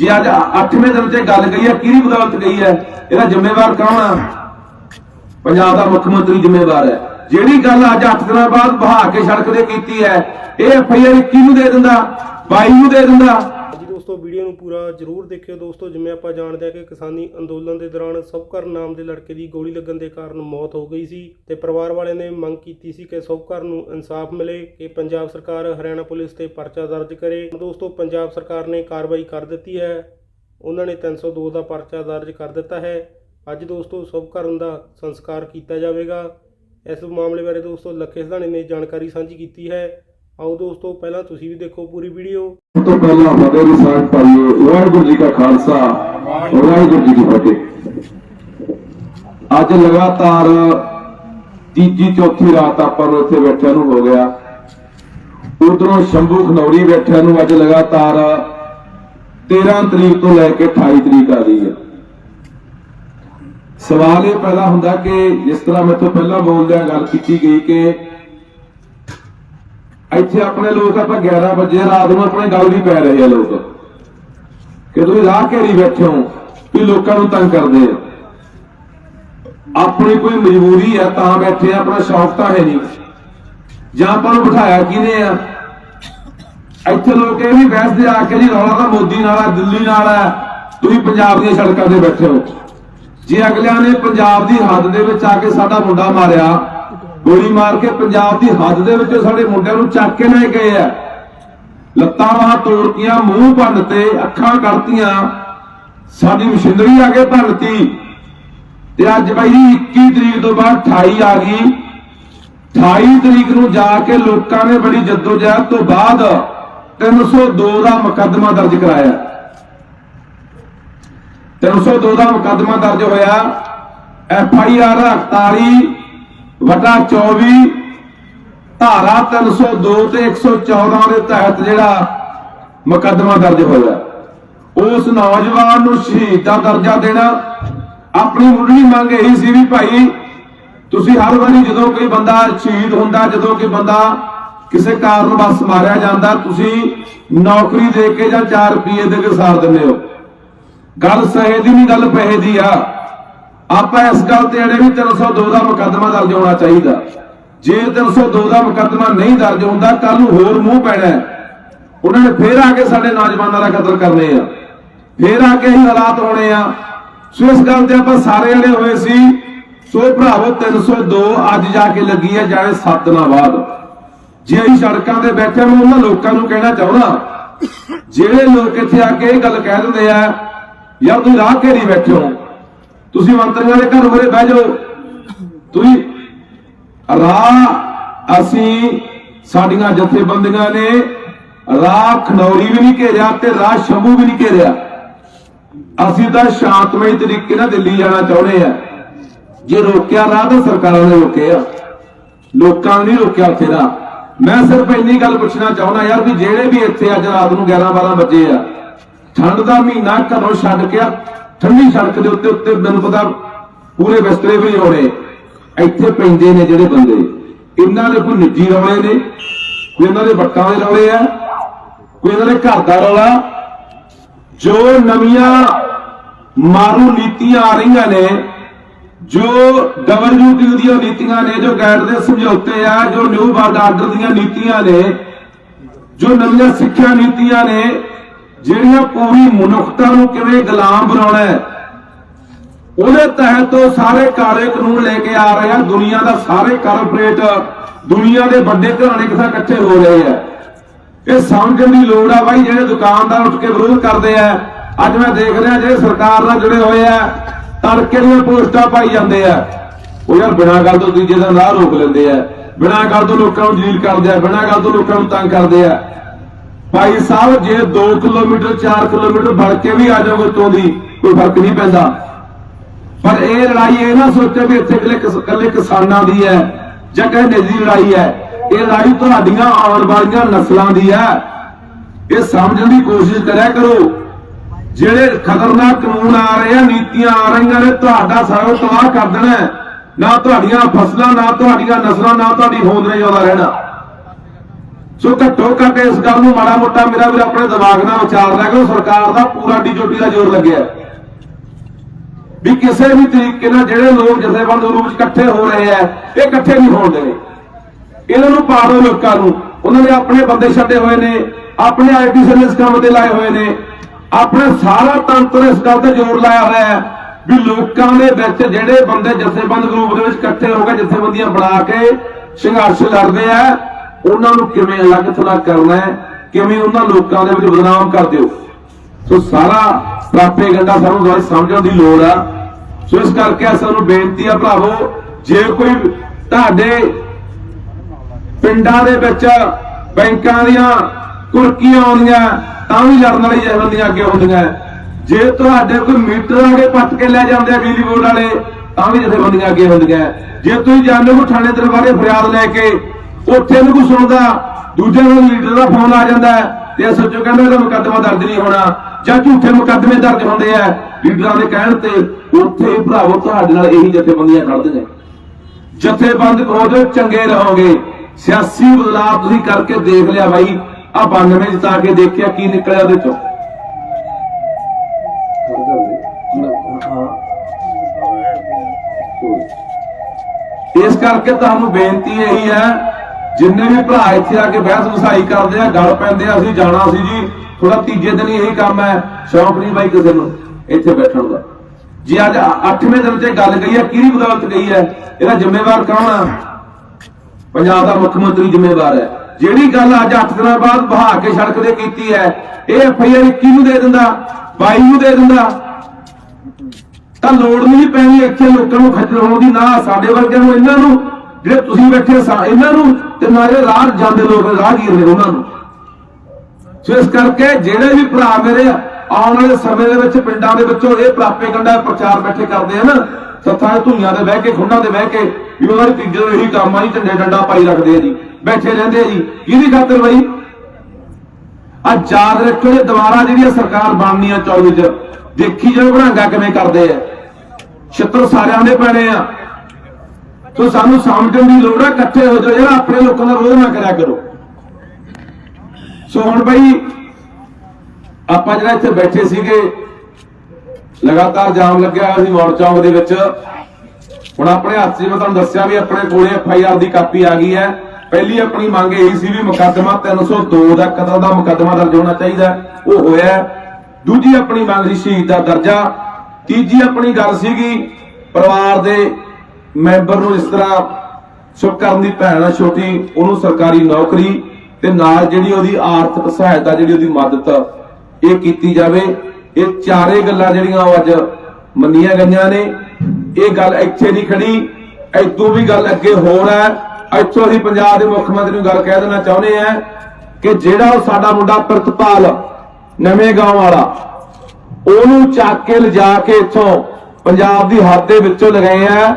ਜੇ ਅੱਜ 8ਵੇਂ ਦਿਨ ਤੇ ਗੱਲ ਗਈ ਹੈ, ਕਿਹਦੀ ਬਦੌਲਤ ਗਈ ਹੈ? ਇਹਦਾ ਜ਼ਿੰਮੇਵਾਰ ਕੌਣ ਆ? ਪੰਜਾਬ ਦਾ ਮੁੱਖ ਮੰਤਰੀ ਜ਼ਿੰਮੇਵਾਰ ਹੈ। ਜਿਹੜੀ ਗੱਲ ਅੱਜ 8 ਦਿਨਾਂ ਬਾਅਦ ਬਹਾ ਕੇ ਸੜਕ ਤੇ ਕੀਤੀ ਹੈ, ਇਹ ਐਫ ਆਈ ਆਰ 21 ਨੂੰ ਦੇ ਦਿੰਦਾ? ਬਾਈ ਨੂੰ ਦੇ ਦਿੰਦਾ? ਦੋਸਤੋ, ਵੀਡੀਓ ਨੂੰ ਪੂਰਾ ਜ਼ਰੂਰ ਦੇਖਿਓ ਦੋਸਤੋ। ਜਿਵੇਂ ਆਪਾਂ ਜਾਣਦੇ ਹਾਂ ਕਿ ਕਿਸਾਨੀ ਅੰਦੋਲਨ ਦੇ ਦੌਰਾਨ ਸੌਕਰ ਨਾਮ ਦੇ ਲੜਕੇ ਦੀ ਗੋਲੀ ਲੱਗਣ ਦੇ ਕਾਰਨ ਮੌਤ ਹੋ ਗਈ ਸੀ ਤੇ ਪਰਿਵਾਰ ਵਾਲਿਆਂ ਨੇ ਮੰਗ ਕੀਤੀ ਸੀ ਕਿ ਸੌਕਰ ਨੂੰ ਇਨਸਾਫ ਮਿਲੇ ਕਿ ਪੰਜਾਬ ਸਰਕਾਰ ਹਰਿਆਣਾ ਪੁਲਿਸ ਤੇ ਪਰਚਾ ਦਰਜ ਕਰੇ। ਦੋਸਤੋ, ਪੰਜਾਬ ਸਰਕਾਰ ਨੇ ਕਾਰਵਾਈ ਕਰ ਦਿੱਤੀ ਹੈ। ਉਹਨਾਂ ਨੇ 302 ਦਾ ਪਰਚਾ ਦਰਜ ਕਰ ਦਿੱਤਾ ਹੈ। ਅੱਜ ਦੋਸਤੋ ਸੌਕਰਨ ਦਾ ਸੰਸਕਾਰ ਕੀਤਾ ਜਾਵੇਗਾ। ਇਸ ਮਾਮਲੇ ਬਾਰੇ ਦੋਸਤੋ, ਲੱਖੇ ਸਧਾਣੇ ਨੇ ਜਾਣਕਾਰੀ ਸਾਂਝੀ ਕੀਤੀ ਹੈ। ਆਓ ਦੋਸਤੋ, ਪਹਿਲਾਂ ਤੁਸੀਂ ਵੀ ਦੇਖੋ ਪੂਰੀ ਵੀਡੀਓ। ਸਭ ਤੋਂ ਪਹਿਲਾਂ ਫਤਿਹ ਦੀ ਸਾਂਝ ਪਾਈਏ। ਵਾਹਿਗੁਰੂ ਜੀ ਕਾ ਖਾਲਸਾ, ਵਾਹਿਗੁਰੂ ਜੀ ਕੀ ਫਤਿਹ। ਅੱਜ ਲਗਾਤਾਰ ਤੀਜੀ ਚੌਥੀ ਰਾਤ ਆਪਾਂ ਨੂੰ ਇੱਥੇ ਬੈਠਿਆਂ ਨੂੰ ਹੋ ਗਿਆ। ਉਧਰੋਂ ਸ਼ੰਭੂ ਖਨੌਰੀ ਬੈਠਿਆਂ ਨੂੰ ਅੱਜ ਲਗਾਤਾਰ 13 ਤਰੀਕ ਤੋਂ ਲੈ ਕੇ 28 ਤਰੀਕ ਆ ਗਈ ਹੈ। ਸਵਾਲ ਇਹ ਪੈਦਾ ਹੁੰਦਾ ਕਿ ਜਿਸ ਤਰ੍ਹਾਂ ਮੈਂ ਤੋਂ ਪਹਿਲਾਂ ਬੋਲਦਿਆਂ ਗੱਲ ਕੀਤੀ ਗਈ ਕਿ ਇੱਥੇ ਆਪਣੇ ਲੋਕ ਆਪਾਂ 11 ਵਜੇ ਰਾਤ ਨੂੰ ਆਪਣੇ ਗੱਲ ਵੀ ਪੈ ਰਹੇ ਆ ਲੋਕ। ਕਿ ਤੁਸੀਂ ਰਾਹ ਘੇਰੀ ਬੈਠੇ ਹੋ ਵੀ ਲੋਕਾਂ ਨੂੰ ਤੰਗ ਕਰਦੇ ਆ। ਆਪਣੀ ਕੋਈ ਮਜਬੂਰੀ ਆ ਤਾਂ ਬੈਠੇ ਆ, ਆਪਣਾ ਸ਼ੌਕ ਤਾਂ ਹੈ ਨਹੀਂ। ਜਾਂ ਆਪਾਂ ਨੂੰ ਬਿਠਾਇਆ ਕਿਹਨੇ ਆ? ਇੱਥੇ ਲੋਕ ਇਹ ਵੀ ਬਹਿਸਦੇ ਆ ਕੇ ਜੀ ਰੌਲਾ ਤਾਂ ਮੋਦੀ ਨਾਲ ਆ, ਦਿੱਲੀ ਨਾਲ ਆ, ਤੁਸੀਂ ਪੰਜਾਬ ਦੀਆਂ ਸੜਕਾਂ ਤੇ ਬੈਠੇ ਹੋ। ਜੇ ਅਗਲਿਆਂ ਨੇ ਪੰਜਾਬ ਦੀ ਹੱਦ ਦੇ ਵਿੱਚ ਆ ਕੇ ਸਾਡਾ ਮੁੰਡਾ ਮਾਰਿਆ ਗੋਲੀ ਮਾਰ ਕੇ ਪੰਜਾਬ ਦੀ ਹੱਦ ਦੇ ਵਿੱਚ ਸਾਡੇ ਮੁੰਡਿਆਂ ਨੂੰ ਚੱਕ ਕੇ ਲੈ ਗਏ ਆ। ਲੱਤਾਂ ਬਾਹਾਂ ਤੋੜਤੀਆਂ, ਮੂੰਹ ਭੰਨਤੇ, ਅੱਖਾਂ ਕੱਢਤੀਆਂ। ਸਾਡੀ ਮਸ਼ੀਨਰੀ ਆ ਕੇ ਭੰਨਤੀ। ਤੇ ਅੱਜ ਬਾਈ ਜੀ 21 ਤਰੀਕ ਤੋਂ ਬਾਅਦ 28 ਆ ਗਈ। 28 ਤਰੀਕ ਨੂੰ ਜਾ ਕੇ ਲੋਕਾਂ ਨੇ ਬੜੀ ਜਦੋਜਹਿਦ ਤੋਂ ਬਾਅਦ 302 ਦਾ ਮੁਕੱਦਮਾ ਦਰਜ ਕਰਾਇਆ। 302 ਦਾ ਮੁਕੱਦਮਾ ਦਰਜ ਹੋਇਆ। ਐਫ ਆਈ ਆਰ 48 ਵਟਾ 24 ਧਾਰਾ 302 ਤੇ 114 ਦੇ ਤਹਿਤ ਜਿਹੜਾ ਮੁਕੱਦਮਾ ਦਰਜ ਹੋਇਆ। ਉਸ ਨੌਜਵਾਨ ਨੂੰ ਸ਼ਹੀਦ ਦਾ ਦਰਜਾ ਦੇਣਾ। ਆਪਣੀ ਮੁੱਢਲੀ ਮੰਗ ਇਹੀ ਸੀ ਵੀ ਭਾਈ, ਤੁਸੀਂ ਹਰ ਵਾਰੀ ਜਦੋਂ ਕੋਈ ਬੰਦਾ ਸ਼ਹੀਦ ਹੁੰਦਾ, ਜਦੋਂ ਕੋਈ ਬੰਦਾ ਕਿਸੇ ਕਾਰਨ ਬਸ ਮਾਰਿਆ ਜਾਂਦਾ, ਤੁਸੀਂ ਨੌਕਰੀ ਦੇ ਕੇ ਜਾਂ 4 ਰੁਪਏ ਦੇ ਕੇ ਸਾਰ ਦਿੰਦੇ ਹੋ। ਗੱਲ ਸਹੇ ਦੀ ਨਹੀਂ, ਗੱਲ ਪੈਸੇ ਦੀ ਆ। ਆਪਾਂ ਇਸ ਗੱਲ ਤੇ ਅੜੇ ਵੀ 302 ਦਾ ਮੁਕੱਦਮਾ ਦਰਜ ਹੋਣਾ ਚਾਹੀਦਾ। ਜੇ 302 ਦਾ ਮੁਕੱਦਮਾ ਨਹੀਂ ਦਰਜ ਹੁੰਦਾ ਕੱਲ ਨੂੰ ਹੋਰ ਮੂੰਹ ਪੈਣਾ ਉਹਨਾਂ ਨੇ ਫੇਰ ਆ ਕੇ ਸਾਡੇ ਨੌਜਵਾਨਾਂ ਦਾ ਕਤਲ ਕਰਨੇ ਆ। ਫੇਰ ਆ ਕੇ ਹੀ ਹਾਲਾਤ ਹੋਣੇ ਆ। ਸੋ ਇਸ ਗੱਲ ਤੇ ਆਪਾਂ ਸਾਰੇ ਅੜੇ ਹੋਏ ਸੀ। ਸੋ ਭਰਾਵੋ 302 ਅੱਜ ਜਾ ਕੇ ਲੱਗੀ ਹੈ ਜਾਏ 7 ਦਿਨਾਂ ਬਾਅਦ। ਜੇ ਅਸੀਂ ਸੜਕਾਂ ਤੇ ਬੈਠੇ ਮੈਂ ਉਹਨਾਂ ਲੋਕਾਂ ਨੂੰ ਕਹਿਣਾ ਚਾਹੁੰਦਾ, ਜਿਹੜੇ ਲੋਕ ਇੱਥੇ ਆ ਕੇ ਇਹ ਗੱਲ ਕਹਿ ਦਿੰਦੇ ਆ, ਯਾਰ ਤੁਸੀਂ ਰਾਹ ਘੇਰੀ ਬੈਠੇ ਹੋ। ਤੁਸੀਂ ਮੰਤਰੀਆਂ ਦੇ ਘਰ ਹੋਰੇ ਬਹਿ ਜਾਓ। ਤੁਸੀਂ ਰਾਹ ਅਸੀਂ ਸਾਡੀਆਂ ਜਥੇਬੰਦੀਆਂ ਨੇ ਰਾਹ ਖਨੌਰੀ ਵੀ ਨਹੀਂ ਘੇਰਿਆ ਤੇ ਰਾਹ ਸ਼ੰਭੂ ਵੀ ਨਹੀਂ ਘੇਰਿਆ। ਅਸੀਂ ਤਾਂ ਸ਼ਾਂਤਮਈ ਤਰੀਕੇ ਨਾਲ ਦਿੱਲੀ ਜਾਣਾ ਚਾਹੁੰਦੇ ਆ। ਜੇ ਰੋਕਿਆ ਰਾਹ ਤਾਂ ਸਰਕਾਰਾਂ ਨੇ ਰੋਕਿਆ ਲੋਕਾਂ ਨੇ ਨਹੀਂ ਰੋਕਿਆ ਉੱਥੇ ਦਾ ਮੈਂ ਸਿਰਫ ਇੰਨੀ ਗੱਲ ਪੁੱਛਣਾ ਚਾਹੁੰਦਾ ਯਾਰ ਵੀ ਜਿਹੜੇ ਵੀ ਇੱਥੇ ਅੱਜ ਰਾਤ ਨੂੰ 11 12 ਵਜੇ ਆ, ਠੰਡ ਦਾ ਮਹੀਨਾ ਘਰੋਂ ਛੱਡ ਕੇ ਠੰਡੀ ਸੜਕ ਦੇ ਉੱਤੇ ਉੱਤੇ ਮੈਨੂੰ ਪਤਾ ਪੂਰੇ ਬਿਸਤਰੇ ਵੀ ਹੋਣੇ ਇੱਥੇ ਪੈਂਦੇ ਨੇ ਜਿਹੜੇ ਬੰਦੇ। ਇਹਨਾਂ ਦੇ ਕੋਈ ਨਿੱਜੀ ਰੌਲੇ ਨੇ, ਕੋਈ ਇਹਨਾਂ ਦੇ ਬੱਟਾਂ ਦੇ ਰੌਲੇ ਆ, ਕੋਈ ਇਹਨਾਂ ਦੇ ਘਰ ਦਾ ਰੌਲਾ। ਜੋ ਨਵੀਆਂ ਮਾਰੂ ਨੀਤੀਆਂ ਆ ਰਹੀਆਂ ਨੇ, ਜੋ WTO ਦੀਆਂ ਨੀਤੀਆਂ ਨੇ, ਜੋ ਗੈਟ ਦੇ ਸਮਝੌਤੇ ਆ, ਜੋ ਨਿਊ ਵਰਲਡ ਆਰਡਰ ਦੀਆਂ ਨੀਤੀਆਂ ਨੇ, ਜੋ ਨਵੀਆਂ ਸਿੱਖਿਆ ਨੀਤੀਆਂ ਨੇ ਜਿਹੜੀਆਂ ਪੂਰੀ ਮਨੁੱਖਤਾ ਨੂੰ ਕਿਵੇਂ ਗੁਲਾਮ ਬਣਾਉਣਾ ਹੈ, ਉਹਦੇ ਤਹਿਤ ਉਹ ਸਾਰੇ ਕਾਲੇ ਕਾਨੂੰਨ ਲੈ ਕੇ ਆ ਰਹੇ ਆ, ਦੁਨੀਆ ਦਾ ਸਾਰੇ ਕਾਰਪੋਰੇਟ ਦੁਨੀਆ ਦੇ ਵੱਡੇ ਘਰਾਣੇ ਕਿਥਾ ਇਕੱਠੇ ਹੋ ਰਹੇ ਆ। ਇਹ ਸਮਝਣ ਦੀ ਲੋੜ ਆ ਬਾਈ, ਜਿਹੜੇ ਦੁਕਾਨਦਾਰ ਉੱਠ ਕੇ ਵਿਰੋਧ ਕਰਦੇ ਆ, ਅੱਜ ਮੈਂ ਦੇਖ ਰਿਹਾ ਜਿਹੜੇ ਸਰਕਾਰ ਨਾਲ ਜੁੜੇ ਹੋਏ ਆ, ਤੜਕੇ ਦੀਆਂ ਪੋਸਟਾਂ ਪਾਈ ਜਾਂਦੇ ਆ। ਉਹ ਯਾਰ ਬਿਨਾਂ ਗੱਲ ਤੋਂ ਦੂਜੇ ਦਾ ਰਾਹ ਰੋਕ ਲੈਂਦੇ ਆ, ਬਿਨਾਂ ਗੱਲ ਤੋਂ ਲੋਕਾਂ ਨੂੰ ਜਲੀਲ ਕਰਦੇ ਆ, ਬਿਨਾਂ ਗੱਲ ਤੋਂ ਲੋਕਾਂ ਨੂੰ ਤੰਗ ਕਰਦੇ ਆ। ਭਾਈ ਸਾਹਿਬ, ਜੇ 2 ਕਿਲੋਮੀਟਰ 4 ਕਿਲੋਮੀਟਰ ਵੜ ਕੇ ਵੀ ਆ ਜਾਓਗੇ ਉੱਤੋਂ ਦੀ ਕੋਈ ਫ਼ਰਕ ਨਹੀਂ ਪੈਂਦਾ। ਪਰ ਇਹ ਲੜਾਈ ਇਹ ਨਾ ਸੋਚੋ ਵੀ ਇੱਥੇ ਇਕੱਲੇ ਇਕੱਲੇ ਕਿਸਾਨਾਂ ਦੀ ਹੈ ਜਾਂ ਕਿਸੇ ਨਿੱਜੀ ਲੜਾਈ ਹੈ। ਇਹ ਲੜਾਈ ਤੁਹਾਡੀਆਂ ਆਉਣ ਵਾਲੀਆਂ ਨਸਲਾਂ ਦੀ ਹੈ। ਇਹ ਸਮਝਣ ਦੀ ਕੋਸ਼ਿਸ਼ ਕਰਿਆ ਕਰੋ। ਜਿਹੜੇ ਖਤਰਨਾਕ ਕਾਨੂੰਨ ਆ ਰਹੇ ਆ, ਨੀਤੀਆਂ ਆ ਰਹੀਆਂ ਨੇ, ਤੁਹਾਡਾ ਸਾਰਾ ਤਬਾਹ ਕਰ ਦੇਣਾ ਨਾ ਤੁਹਾਡੀਆਂ ਫਸਲਾਂ, ਨਾ ਤੁਹਾਡੀਆਂ ਨਸਲਾਂ, ਨਾ ਤੁਹਾਡੀ ਹੋਂਦ ਨੇ ਜ਼ਿਆਦਾ ਰਹਿਣਾ। ਸੋ ਘੱਟੋ ਘੱਟ ਇਸ ਗੱਲ ਨੂੰ ਮਾੜਾ ਮੋਟਾ ਮੇਰਾ ਵੀਰ ਆਪਣੇ ਦਿਮਾਗ ਨਾਲ ਵਿਚਾਰ ਲਿਆ ਕਰੋ, ਸਰਕਾਰ ਦਾ ਪੂਰਾ ਡੀਜੋਟੀ ਦਾ ਜ਼ੋਰ ਲੱਗਿਆ ਵੀ ਕਿਸੇ ਵੀ ਤਰੀਕੇ ਨਾਲ ਜਿਹੜੇ ਲੋਕ ਜਥੇਬੰਦ ਰੂਪ ਵਿੱਚ ਇਕੱਠੇ ਹੋ ਰਹੇ ਆ ਇਹ ਇਕੱਠੇ ਨਹੀਂ ਹੋਣ ਦੇ ਇਹਨਾਂ ਨੂੰ ਪਾ ਦਿਓ ਲੋਕਾਂ ਨੂੰ। ਉਹਨਾਂ ਨੇ ਆਪਣੇ ਬੰਦੇ ਛੱਡੇ ਹੋਏ ਨੇ, ਆਪਣੇ ਆਈਟੀ ਸੈੱਲ ਇਸ ਕੰਮ ਤੇ ਲਾਏ ਹੋਏ ਨੇ। ਆਪਣੇ ਸਾਰਾ ਤੰਤਰ ਇਸ ਗੱਲ ਤੇ ਜ਼ੋਰ ਲਾਇਆ ਹੋਇਆ ਹੈ ਵੀ ਲੋਕਾਂ ਦੇ ਵਿੱਚ ਜਿਹੜੇ ਬੰਦੇ ਜਥੇਬੰਦ ਗਰੁੱਪ ਦੇ ਵਿੱਚ ਇਕੱਠੇ ਹੋ ਕੇ ਜਥੇਬੰਦੀਆਂ ਬਣਾ ਕੇ ਸੰਘਰਸ਼ ਲੜਦੇ ਆ ਉਹਨਾਂ ਨੂੰ ਕਿਵੇਂ ਅਲੱਗ ਥਲੱਗ ਕਰਨਾ ਹੈ, ਕਿਵੇਂ ਉਹਨਾਂ ਲੋਕਾਂ ਦੇ ਵਿੱਚ ਬਦਨਾਮ ਕਰ ਦਿਓ। ਸੋ ਸਾਰਾ ਪ੍ਰਾਪੇਗੰਡਾ ਸਾਨੂੰ ਥੋੜ੍ਹਾ ਸਮਝਣ ਦੀ ਲੋੜ ਆ। ਸੋ ਇਸ ਕਰਕੇ ਸਾਨੂੰ ਬੇਨਤੀ ਆ ਭਰਾਵੋ, ਜੇ ਕੋਈ ਤੁਹਾਡੇ ਪਿੰਡਾਂ ਦੇ ਵਿੱਚ ਬੈਂਕਾਂ ਦੀਆਂ ਕੁਰਕੀਆਂ ਆਉਂਦੀਆਂ, ਤਾਂ ਵੀ ਲੜਨ ਵਾਲੀ ਜਥੇਬੰਦੀਆਂ ਅੱਗੇ ਹੁੰਦੀਆਂ। ਜੇ ਤੁਹਾਡੇ ਕੋਈ ਮੀਟਰ ਆਗੇ ਪੱਟ ਕੇ ਲੈ ਜਾਂਦੇ ਆ ਬਿਜਲੀ ਬੋਰਡ ਵਾਲੇ, ਤਾਂ ਵੀ ਜਥੇਬੰਦੀਆਂ ਅੱਗੇ ਹੁੰਦੀਆਂ। ਜੇ ਤੁਸੀਂ ਜਾਂਦੇ ਹੋ ਥਾਣੇ ਦਰਬਾਰੇ ਫਰਿਆਦ ਲੈ ਕੇ ਉੱਥੇ ਨੂੰ ਕੋਈ ਸੁਣਦਾ ਦੂਜੇ ਨੂੰ ਲੀਡਰ ਦਾ ਫੋਨ ਆ ਜਾਂਦਾ ਤੇ ਐਸਐਚਓ ਕਹਿੰਦਾ ਇਹਦਾ ਮੁਕੱਦਮਾ ਦਰਜ ਨਹੀਂ ਹੋਣਾ। ਜਾਂ ਝੂਠੇ ਮੁਕੱਦਮੇ ਦਰਜ ਹੁੰਦੇ ਆ, ਲੀਡਰਾਂ ਦੇ ਕਹਿਣ ਤੇ ਉੱਥੇ ਭਰਾਵੋ ਤੁਹਾਡੇ ਨਾਲ ਇਹੀ ਜਥੇਬੰਦੀਆਂ ਖੜਦੀਆਂ ਜਥੇਬੰਦ ਹੋ ਚੰਗੇ ਰਹੋਗੇ। ਸਿਆਸੀ ਬਦਲਾਅ ਤੁਸੀਂ ਕਰਕੇ ਦੇਖ ਲਿਆ ਬਾਈ। ਆ 92 ਜਿਤਾ ਕੇ ਦੇਖਿਆ, ਕੀ ਨਿਕਲਿਆ ਉਹਦੇ ਚੋਂ। ਇਸ ਕਰਕੇ ਤੁਹਾਨੂੰ ਬੇਨਤੀ ਇਹੀ ਹੈ ਜਿੰਨੇ ਵੀ ਭਰਾ ਇੱਥੇ ਆ ਕੇ ਬਹਿਸ ਵਸਾਈ ਕਰਦੇ ਆ, ਗੱਲ ਪੈਂਦੇ ਆ, ਅਸੀਂ ਜਾਣਾ ਸੀ ਜੀ। ਥੋੜਾ ਤੀਜੇ ਦਿਨ ਇਹੀ ਕੰਮ ਹੈ। ਸ਼ੌਂਕ ਨਹੀਂ ਬਾਈ ਕਿਸੇ ਨੂੰ ਇੱਥੇ ਬੈਠਣ ਦਾ। ਜੀ ਅੱਜ 8ਵੇਂ ਦਿਨ ਤੇ ਗੱਲ ਗਈ ਹੈ ਕਿਹਦੀ ਬਦੌਲਤ ਗਈ ਹੈ? ਇਹਦਾ ਜ਼ਿੰਮੇਵਾਰ ਕੌਣ ਆ? ਪੰਜਾਬ ਦਾ ਮੁੱਖ ਮੰਤਰੀ ਜ਼ਿੰਮੇਵਾਰ ਹੈ। ਜਿਹੜੀ ਗੱਲ ਅੱਜ 8 ਦਿਨਾਂ ਬਾਅਦ ਬਹਾ ਕੇ ਸੜਕ ਤੇ ਕੀਤੀ ਹੈ, ਇਹ ਐਫ ਐਫਆਈਆਰ 21 ਨੂੰ ਦੇ ਦਿੰਦਾ? ਬਾਈ ਨੂੰ ਦੇ ਦਿੰਦਾ? ਤਾਂ ਲੋੜ ਨਹੀਂ ਪੈਣੀ ਇੱਥੇ ਲੋਕਾਂ ਨੂੰ, ਖੱਜਲ ਹੋਣ ਦੀ, ਨਾ ਸਾਡੇ ਵਰਗਿਆਂ ਨੂੰ, ਇਹਨਾਂ ਨੂੰ। ਜਿਹੜੇ ਤੁਸੀਂ ਬੈਠੇ ਸਾ ਇਹਨਾਂ ਨੂੰ ਤੇ ਨਾਲੇ ਰਾਹ ਜਾਂਦੇ ਲੋਕ ਰਾਹਗੀਰ ਨੇ ਉਹਨਾਂ ਨੂੰ? ਸੋ ਇਸ ਕਰਕੇ ਜਿਹੜੇ ਵੀ ਭਰਾ ਮੇਰੇ ਆਉਣ ਵਾਲੇ ਸਮੇਂ ਦੇ ਵਿੱਚ ਪਿੰਡਾਂ ਦੇ ਵਿੱਚੋਂ ਇਹ ਪ੍ਰਾਪੇਗੰਡਾ ਪ੍ਰਚਾਰ ਬੈਠੇ ਕਰਦੇ ਆ ਨਾ ਸੱਥਾਂ ਦੇ ਧੂਈਆਂ ਦੇ ਬਹਿ ਕੇ, ਖੁੰਡਾਂ ਦੇ ਬਹਿ ਕੇ ਵੀ ਉਹਨਾਂ ਦੀ ਤੀਜੇ ਨੂੰ ਇਹੀ ਕੰਮ ਆ ਜੀ ਝੰਡੇ ਡੰਡਾ ਪਾਈ ਰੱਖਦੇ ਆ ਜੀ, ਬੈਠੇ ਰਹਿੰਦੇ ਆ ਜੀ। ਕਿਹਦੀ ਖਾਤਰ ਬਈ? ਆ ਯਾਦ ਰੱਖੋ ਜੇ ਦੁਬਾਰਾ ਜਿਹੜੀ ਇਹ ਸਰਕਾਰ ਬਣਨੀ ਆ 24 ਚ, ਦੇਖੀ ਜਾਓ ਬਣਾਂਗਾ ਕਿਵੇਂ ਕਰਦੇ ਆ। ਛਿੱਤਰ ਸਾਰਿਆਂ ਦੇ ਪੈਣੇ ਆ। ਸੋ ਸਾਨੂੰ ਸਮਝਣ ਦੀ ਲੋੜ ਹੈ ਇਕੱਠੇ ਹੋ ਜਾਓ ਜਿਹੜਾ ਆਪਣੇ ਲੋਕਾਂ ਦਾ ਰੋਜ਼ ਨਾ ਕਰਿਆ ਕਰੋ। ਸੋ ਹੁਣ ਬਈ, ਆਪਾਂ ਜਿਹੜਾ ਇੱਥੇ ਬੈਠੇ ਸੀਗੇ, ਲਗਾਤਾਰ ਜਾਮ ਲੱਗਿਆ ਹੋਇਆ ਸੀ ਮੌੜ ਚੌਂਕ ਦੇ ਵਿੱਚ। ਹੁਣ ਆਪਣੇ ਹੱਥ 'ਚ ਮੈਂ ਤੁਹਾਨੂੰ ਦੱਸਿਆ ਵੀ ਆਪਣੇ ਕੋਲੇ ਐਫ ਆਈ ਆਰ ਦੀ ਕਾਪੀ ਆ ਗਈ ਹੈ। ਪਹਿਲੀ ਆਪਣੀ ਮੰਗ ਇਹੀ ਸੀ ਵੀ ਮੁਕੱਦਮਾ 302 ਦਾ ਕਤਲ ਦਾ ਮੁਕੱਦਮਾ ਦਰਜ ਹੋਣਾ ਚਾਹੀਦਾ ਉਹ ਹੋਇਆ ਦੂਜੀ ਆਪਣੀ ਮੰਗ ਸੀ ਸ਼ਹੀਦ ਦਾ ਦਰਜਾ। ਤੀਜੀ ਆਪਣੀ ਗੱਲ ਸੀਗੀ ਪਰਿਵਾਰ ਦੇ ਮੈਂਬਰ ਨੂੰ ਇਸ ਤਰ੍ਹਾਂ ਸੁਖ ਕਰਨ ਦੀ ਭੈਣ ਆ, ਛੋਟੀ, ਉਹਨੂੰ ਸਰਕਾਰੀ ਨੌਕਰੀ ਤੇ ਨਾਲ ਜਿਹੜੀ ਉਹਦੀ ਆਰਥਿਕ ਸਹਾਇਤਾ, ਜਿਹੜੀ ਉਹਦੀ ਮਦਦ ਇਹ ਕੀਤੀ ਜਾਵੇ। ਇਹ ਚਾਰੇ ਗੱਲਾਂ ਜਿਹੜੀਆਂ ਉਹ ਅੱਜ ਮੰਨੀਆਂ ਗਈਆਂ ਨੇ। ਇਹ ਗੱਲ ਇੱਥੇ ਨਹੀਂ ਖੜੀ ਐਤੋਂ ਵੀ ਗੱਲ ਅੱਗੇ ਹੋਰ ਹੈ। ਇੱਥੋਂ ਅਸੀਂ ਪੰਜਾਬ ਦੇ ਮੁੱਖ ਮੰਤਰੀ ਨੂੰ ਗੱਲ ਕਹਿ ਦੇਣਾ ਚਾਹੁੰਦੇ ਆ ਕਿ ਜਿਹੜਾ ਉਹ ਸਾਡਾ ਮੁੰਡਾ ਪ੍ਰਿਤਪਾਲ ਨਵੇਂ ਗਾਉਂ ਵਾਲਾ, ਉਹਨੂੰ ਚੱਕ ਕੇ ਲਿਜਾ ਕੇ ਇੱਥੋਂ ਪੰਜਾਬ ਦੀ ਹੱਦ ਦੇ ਵਿੱਚੋਂ ਲਗਾਏ ਆ।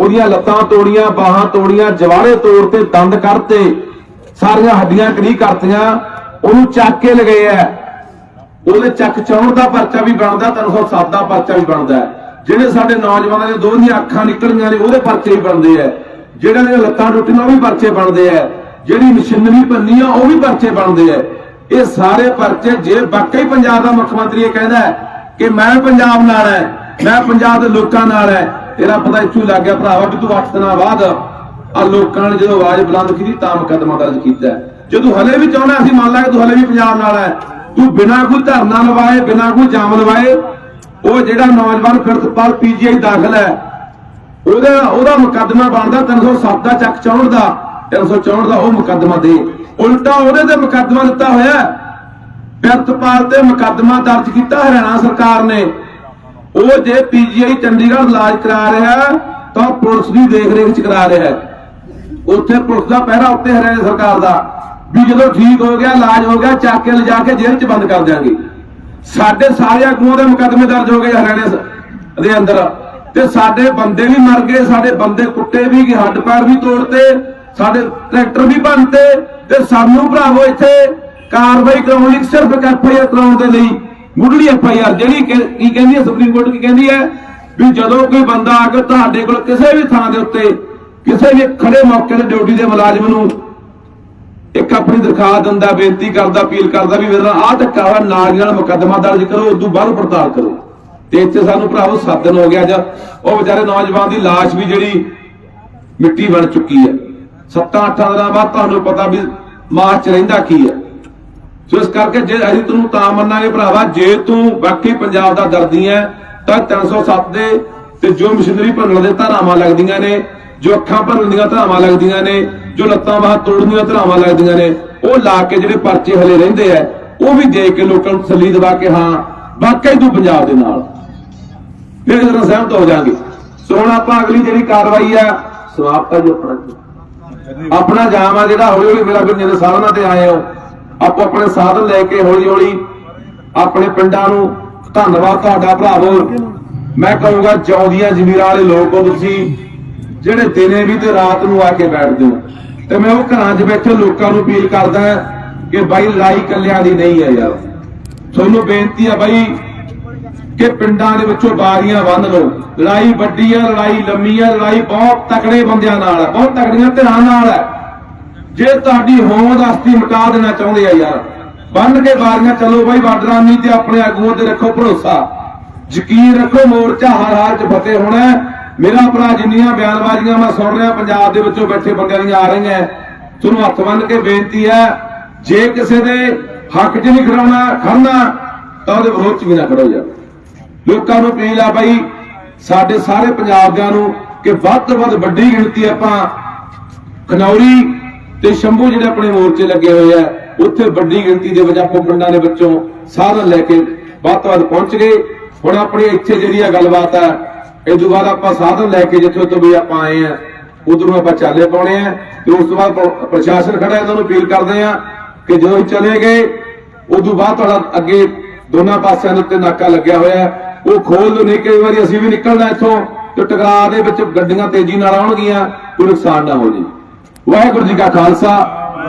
ਉਹਦੀਆਂ ਲੱਤਾਂ ਤੋੜੀਆਂ, ਬਾਹਾਂ ਤੋੜੀਆਂ, ਜਵਾੜੇ ਤੋੜ ਤੇ ਦੰਦ ਕਰਤੇ ਸਾਰੀਆਂ ਹੱਡੀਆਂ ਕਰੀ ਕਰਤੀਆਂ, ਉਹਨੂੰ ਚੱਕ ਕੇ ਲਗਾਏ ਆ। ਉਹਦੇ ਚੱਕ ਚੌਣ ਦਾ ਪਰਚਾ ਵੀ ਬਣਦਾ 307 ਦਾ ਪਰਚਾ ਵੀ ਬਣਦਾ ਜਿਹੜੇ ਸਾਡੇ ਨੌਜਵਾਨਾਂ ਦੇ ਦੋ ਦੀਆਂ ਅੱਖਾਂ ਨਿਕਲੀਆਂ ਨੇ, ਉਹਦੇ ਪਰਚੇ ਵੀ ਬਣਦੇ ਆ। ਜਿਹੜਿਆਂ ਦੀਆਂ ਲੱਤਾਂ ਟੁੱਟੀਆਂ, ਉਹ ਵੀ ਪਰਚੇ ਬਣਦੇ ਆ। ਜਿਹੜੀ ਮਸ਼ੀਨਰੀ ਪੰਨੀ ਆ, ਉਹ ਵੀ ਪਰਚੇ ਬਣਦੇ ਆ। ਇਹ ਸਾਰੇ ਪਰਚੇ, ਜੇ ਵਾਕਈ ਪੰਜਾਬ ਦਾ ਮੁੱਖ ਮੰਤਰੀ ਇਹ ਕਹਿੰਦਾ ਕਿ ਮੈਂ ਪੰਜਾਬ ਨਾਲ ਹੈ, ਮੈਂ ਪੰਜਾਬ ਦੇ ਲੋਕਾਂ ਨਾਲ ਹੈ ਤੇਰਾ ਪਤਾ ਇੱਥੋਂ ਲੱਗ ਗਿਆ ਭਰਾਵਾ ਕਿ ਤੂੰ 8 ਦਿਨਾਂ ਬਾਅਦ ਆ ਲੋਕਾਂ ਨੇ ਜਦੋਂ ਆਵਾਜ਼ ਬੁਲੰਦ ਕੀਤੀ ਤਾਂ ਮੁਕੱਦਮਾ ਦਰਜ ਕੀਤਾ ਜੇ ਤੂੰ ਹਲੇ ਵੀ ਚਾਹੁੰਦਾ ਅਸੀਂ ਮੰਨ ਲਾਂਗੇ ਤੂੰ ਹਲੇ ਵੀ ਪੰਜਾਬ ਨਾਲ ਹੈ, ਤੂੰ ਬਿਨਾਂ ਕੋਈ ਧਰਨਾ ਲਵਾਏ, ਬਿਨਾਂ ਕੋਈ ਜਾਮ ਲਵਾਏ, ਉਹ ਜਿਹੜਾ ਨੌਜਵਾਨ ਫਿਰਤਪਾਲ ਪੀਜੀਆਈ ਦਾਖਲ ਹੈ, ਉਹਦਾ ਉਹਦਾ ਮੁਕੱਦਮਾ ਬਣਦਾ 307 ਦਾ, ਚੱਕ ਚੌਣ ਦਾ 364 ਦਾ ਉਹ ਮੁਕੱਦਮਾ ਦੇ। ਉਲਟਾ ਉਹਦੇ ਤੇ ਮੁਕੱਦਮਾ ਦਿੱਤਾ ਹੋਇਆ ਹੈ। ਪ੍ਰਿਤਪਾਲ ਤੇ ਮੁਕੱਦਮਾ ਦਰਜ ਕੀਤਾ ਹਰਿਆਣਾ ਸਰਕਾਰ ਨੇ। ਉਹ ਜੇ ਪੀਜੀਆਈ ਚੰਡੀਗੜ੍ਹ ਇਲਾਜ ਕਰਾ ਰਿਹਾ ਤਾਂ ਪੁਲਿਸ ਦੀ ਦੇਖ ਰੇਖ ਚ ਕਰਾ ਰਿਹਾ ਉੱਥੇ ਪੁਲਿਸ ਦਾ ਪਹਿਰਾ ਉੱਤੇ ਹਰਿਆਣਾ ਸਰਕਾਰ ਦਾ। ਵੀ ਜਦੋਂ ਠੀਕ ਹੋ ਗਿਆ, ਇਲਾਜ ਹੋ ਗਿਆ, ਚੱਕ ਕੇ ਲਿਜਾ ਕੇ ਜੇਲ੍ਹ ਚ ਬੰਦ ਕਰ ਦਿਆਂਗੇ। ਸਾਡੇ ਸਾਰੇ ਆਗੂਆਂ ਦੇ ਮੁਕੱਦਮੇ ਦਰਜ ਹੋ ਗਏ ਹਰਿਆਣੇ ਦੇ ਅੰਦਰ। ਤੇ ਸਾਡੇ ਬੰਦੇ ਵੀ ਮਰ ਗਏ, ਸਾਡੇ ਬੰਦੇ ਕੁੱਟੇ ਵੀ ਗਏ, ਹੱਡ ਪੈਰ ਵੀ ਤੋੜਤੇ, ਸਾਡੇ ਟਰੈਕਟਰ ਵੀ ਭੰਨਤੇ, ਤੇ ਸਾਨੂੰ ਭਰਾਵੋ ਇੱਥੇ ਕਾਰਵਾਈ ਕਰਾਉਣ ਲਈ ਸਿਰਫ ਇੱਕ ਐਫਆਈਆਰ ਕਰਾਉਣ ਦੇ ਲਈ ਮੁੱਢਲੀ ਐਫਆਈਆਰ ਜਿਹੜੀ ਕੀ ਕਹਿੰਦੀ ਹੈ, ਸੁਪਰੀਮ ਕੋਰਟ ਕੀ ਕਹਿੰਦੀ ਹੈ ਵੀ ਜਦੋਂ ਕੋਈ ਬੰਦਾ ਆ ਕੇ ਤੁਹਾਡੇ ਕੋਲ ਕਿਸੇ ਵੀ ਥਾਂ ਦੇ ਉੱਤੇ ਕਿਸੇ ਵੀ ਖੜੇ ਮੌਕੇ ਤੇ ਡਿਊਟੀ ਦੇ ਮੁਲਾਜ਼ਮ ਨੂੰ ਇੱਕ ਆਪਣੀ ਦਰਖਾਸਤ ਦਿੰਦਾ, ਬੇਨਤੀ ਕਰਦਾ, ਅਪੀਲ ਕਰਦਾ ਵੀ ਮੇਰਾ ਆਹ ਧੱਕਾ ਵਾ ਨਾਲ ਨਾਲ ਮੁਕੱਦਮਾ ਦਰਜ ਕਰੋ ਉਦੋਂ ਬਾਅਦ ਪੜਤਾਲ ਕਰੋ। ਤੇ ਇੱਥੇ ਸਾਨੂੰ ਭਰਾਵੋ ਦਿਨ ਹੋ ਗਿਆ ਅੱਜ, ਉਹ ਵਿਚਾਰੇ ਨੌਜਵਾਨ ਦੀ ਲਾਸ਼ ਵੀ ਜਿਹੜੀ ਮਿੱਟੀ ਬਣ ਚੁੱਕੀ ਹੈ। ਸੱਤਾਂ ਅੱਠਾਂ ਦਿਨਾਂ ਬਾਅਦ ਤੁਹਾਨੂੰ ਪਤਾ ਵੀ ਮਾਰਚ ਰਹਿੰਦਾ ਕੀ ਹੈ। ਸੋ ਇਸ ਕਰਕੇ ਜੇ ਅਸੀਂ ਤੈਨੂੰ ਤਾਂ ਮੰਨਾਂਗੇ ਭਰਾਵਾ, ਜੇ ਤੂੰ ਵਾਕਈ ਪੰਜਾਬ ਦਾ ਦਰਦੀ ਹੈ ਤਾਂ 307 ਦੇ ਤੇ ਜੋ ਮਸ਼ੀਨਰੀ ਭੰਨਣ ਦੇ ਧਾਰਾਵਾਂ ਲੱਗਦੀਆਂ ਨੇ, ਜੋ ਅੱਖਾਂ ਭੰਨਣ ਦੀਆਂ ਧਾਰਾਵਾਂ ਲੱਗਦੀਆਂ ਨੇ, ਜੋ ਲੱਤਾਂ ਬਾਹਾਂ ਤੋੜਨ ਦੀਆਂ ਧਾਰਾਵਾਂ ਲੱਗਦੀਆਂ ਨੇ, ਉਹ ਲਾ ਕੇ ਜਿਹੜੇ ਪਰਚੇ ਹਲੇ ਰਹਿੰਦੇ ਆ ਉਹ ਵੀ ਦੇ ਕੇ ਲੋਕਾਂ ਨੂੰ ਤਸੱਲੀ ਦਿਵਾ ਕੇ ਹਾਂ, ਵਾਕਈ ਤੂੰ ਪੰਜਾਬ ਦੇ ਨਾਲ। ਫਿਰ ਜਦੋਂ ਸਹਿਮਤ ਹੋ ਜਾਾਂਗੇ। ਸੋ ਹੁਣ ਆਪਾਂ ਅਗਲੀ ਜਿਹੜੀ ਕਾਰਵਾਈ ਆ ਸਮਾਪਤ ਆ ਜੀ ਆਪਣਾ ਆਪਣਾ ਜਾਮ ਆ ਜਿਹੜਾ ਹੌਲੀ ਹੌਲੀ ਮੇਰਾ ਫਿਰ ਜਿਹੜੇ ਸਾਧਨਾਂ ਤੇ ਆਏ ਹੋ। ਆਪੋ ਆਪਣੇ ਸਾਧਨ ਲੈ ਕੇ ਹੌਲੀ ਹੌਲੀ ਆਪਣੇ ਪਿੰਡਾਂ ਨੂੰ ਧੰਨਵਾਦ ਤੁਹਾਡਾ ਭਰਾਵੋ ਮੈਂ ਕਹੂੰਗਾ ਜੌਂਦੀਆਂ ਜ਼ਮੀਰਾਂ ਵਾਲੇ ਲੋਕ ਹੋ ਤੁਸੀਂ, ਜਿਹੜੇ ਦਿਨੇ ਵੀ ਤੇ ਰਾਤ ਨੂੰ ਆ ਕੇ ਬੈਠਦੇ ਹੋ। ਤੇ ਮੈਂ ਉਹ ਘਰਾਂ 'ਚ ਬੈਠੇ ਲੋਕਾਂ ਨੂੰ ਅਪੀਲ ਕਰਦਾ ਕਿ ਬਾਈ ਲੜਾਈ ਕੱਲਿਆਂ ਦੀ ਨਹੀਂ ਹੈ ਯਾਰ। ਤੁਹਾਨੂੰ ਬੇਨਤੀ ਆ ਬਾਈ ਕਿ ਪਿੰਡਾਂ ਦੇ ਵਿੱਚੋਂ ਬਾਰੀਆਂ ਬੰਨ ਲਓ। ਲੜਾਈ ਵੱਡੀ ਹੈ ਲੜਾਈ ਲੰਮੀ ਹੈ ਲੜਾਈ ਬਹੁਤ ਤਕੜੇ ਬੰਦਿਆਂ ਨਾਲ ਹੈ ਬਹੁਤ ਤਕੜੀਆਂ ਧਿਰਾਂ ਨਾਲ ਹੈ ਜੇ ਤੁਹਾਡੀ ਹੋਂਦ ਅਸਤੀ ਮਿਟਾ ਦੇਣਾ ਚਾਹੁੰਦੇ ਆ ਯਾਰ, ਬੰਨ ਕੇ ਬਾਰੀਆਂ ਚਲੋ ਬਾਈ ਬਾਰਡਰਾਨੀ ਤੇ ਆਪਣੇ ਆਗੂਆਂ ਤੇ ਰੱਖੋ ਭਰੋਸਾ। ਯਕੀਨ ਰੱਖੋ ਮੋਰਚਾ ਹਰ ਹਾਲ ਚ ਫਤਿਹ ਹੋਣਾ ਮੇਰਾ ਭਰਾ, ਜਿੰਨੀਆਂ ਬਿਆਨਬਾਜ਼ੀਆਂ ਮੈਂ ਸੁਣ ਰਿਹਾ, ਪੰਜਾਬ ਦੇ ਵਿੱਚੋਂ ਬੈਠੇ ਬੰਦਿਆਂ ਦੀਆਂ ਆ ਰਹੀਆਂ ਤੁਹਾਨੂੰ ਹੱਥ ਬੰਨ ਕੇ ਬੇਨਤੀ ਹੈ, ਜੇ ਕਿਸੇ ਦੇ ਹੱਕ 'ਚ ਨਹੀਂ ਖੜਾਉਣਾ ਖੜਨਾ ਤਾਂ ਉਹਦੇ ਵਿਰੋਧ 'ਚ ਵੀ ਨਾ ਖੜੋ ਯਾਰ। ਲੋਕਾਂ ਨੂੰ ਅਪੀਲ ਆ ਬਾਈ, ਸਾਡੇ ਸਾਰੇ ਪੰਜਾਬੀਆਂ ਨੂੰ ਕਿ ਵੱਧ ਤੋਂ ਵੱਧ ਵੱਡੀ ਗਿਣਤੀ ਆਪਾਂ ਖਨੌਰੀ ਤੇ ਸ਼ੰਭੂ ਜਿਹੜੇ ਆਪਣੇ ਮੋਰਚੇ ਲੱਗੇ ਹੋਏ ਆ, ਉੱਥੇ ਵੱਡੀ ਗਿਣਤੀ ਦੇ ਵਿੱਚ ਆਪੋ ਪਿੰਡਾਂ ਦੇ ਵਿੱਚੋਂ ਸਾਧਨ ਲੈ ਕੇ ਵੱਧ ਤੋਂ ਵੱਧ ਪਹੁੰਚ ਗਏ। ਹੁਣ ਆਪਣੀ ਇੱਥੇ ਜਿਹੜੀ ਆ ਗੱਲਬਾਤ ਆ, ਇਹ ਤੋਂ ਬਾਅਦ ਆਪਾਂ ਸਾਧਨ ਲੈ ਕੇ ਜਿੱਥੋਂ ਤੋਂ ਵੀ ਆਪਾਂ ਆਏ ਆ, ਉਧਰੋਂ ਆਪਾਂ ਚਾਲੇ ਪਾਉਣੇ ਆ। ਤੇ ਉਸ ਤੋਂ ਬਾਅਦ ਪ੍ਰਸ਼ਾਸਨ ਖੜਾ ਇਹਨਾਂ ਨੂੰ ਅਪੀਲ ਕਰਦੇ ਆ ਕਿ ਜਦੋਂ ਇਹ ਚਲੇ ਗਏ, ਉਦੋਂ ਬਾਅਦ ਤੁਹਾਡਾ ਅੱਗੇ ਦੋਨਾਂ ਪਾਸਿਆਂ ਦੇ ਉੱਤੇ ਨਾਕਾ ਲੱਗਿਆ ਹੋਇਆ ਉਹ ਖੋਲ ਲਓ, ਨਹੀਂ, ਕਈ ਵਾਰੀ ਅਸੀਂ ਵੀ ਨਿਕਲਣਾ ਇੱਥੋਂ ਤੇ ਟਕਰਾਅ ਦੇ ਵਿੱਚ ਗੱਡੀਆਂ ਤੇਜ਼ੀ ਨਾਲ ਆਉਣਗੀਆਂ, ਕੋਈ ਨੁਕਸਾਨ ਨਾ ਹੋ ਜੇ ਵਾਹਿਗੁਰੂ ਜੀ ਕਾ ਖਾਲਸਾ,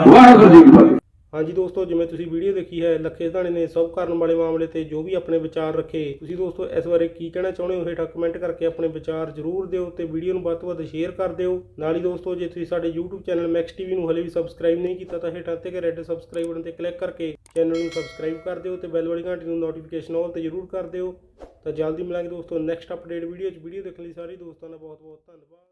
ਵਾਹਿਗੁਰੂ ਜੀ ਕੀ ਫਤਿਹ। ਹਾਂਜੀ ਦੋਸਤੋ, ਜਿਵੇਂ ਤੁਸੀਂ ਵੀਡੀਓ ਦੇਖੀ ਹੈ, ਲੱਖੇ ਧਾਣੇ ਨੇ ਸਭ ਕਰਨ ਵਾਲੇ ਮਾਮਲੇ ਤੇ ਜੋ ਵੀ ਆਪਣੇ ਵਿਚਾਰ ਰੱਖੇ, ਤੁਸੀਂ ਦੋਸਤੋ ਇਸ ਬਾਰੇ ਕੀ ਕਹਿਣਾ ਚਾਹੁੰਦੇ ਹੋ, ਹੇਠਾਂ ਕਮੈਂਟ ਕਰਕੇ ਆਪਣੇ ਵਿਚਾਰ ਜ਼ਰੂਰ ਦਿਓ ਤੇ ਵੀਡੀਓ ਨੂੰ ਵੱਧ ਤੋਂ ਵੱਧ ਸ਼ੇਅਰ ਕਰ ਦਿਓ। ਨਾਲ ਹੀ ਦੋਸਤੋ, ਜੇ ਤੁਸੀਂ ਸਾਡੇ YouTube ਚੈਨਲ ਮੈਕਸ ਟੀਵੀ ਨੂੰ ਹਲੇ ਵੀ ਸਬਸਕ੍ਰਾਈਬ ਨਹੀਂ ਕੀਤਾ, ਤਾਂ ਹੇਠਾਂ ਤੇ ਰੈੱਡ ਸਬਸਕ੍ਰਾਈਬ ਬਟਨ ਤੇ ਕਲਿੱਕ ਕਰਕੇ ਚੈਨਲ ਨੂੰ ਸਬਸਕ੍ਰਾਈਬ ਕਰ ਦਿਓ ਤੇ ਬੈਲ ਵਾਲੀ ਘੰਟੀ ਨੂੰ ਨੋਟੀਫਿਕੇਸ਼ਨ ਆਲ ਤੇ ਜ਼ਰੂਰ ਕਰ ਦਿਓ। ਤਾਂ ਜਲਦੀ ਮਿਲਾਂਗੇ ਦੋਸਤੋ ਨੈਕਸਟ ਅਪਡੇਟ ਵੀਡੀਓ 'ਚ। ਵੀਡੀਓ ਦੇਖਣ ਲਈ ਸਾਰੇ ਦੋਸਤਾਂ ਦਾ ਬਹੁਤ ਬਹੁਤ ਧੰਨਵਾਦ।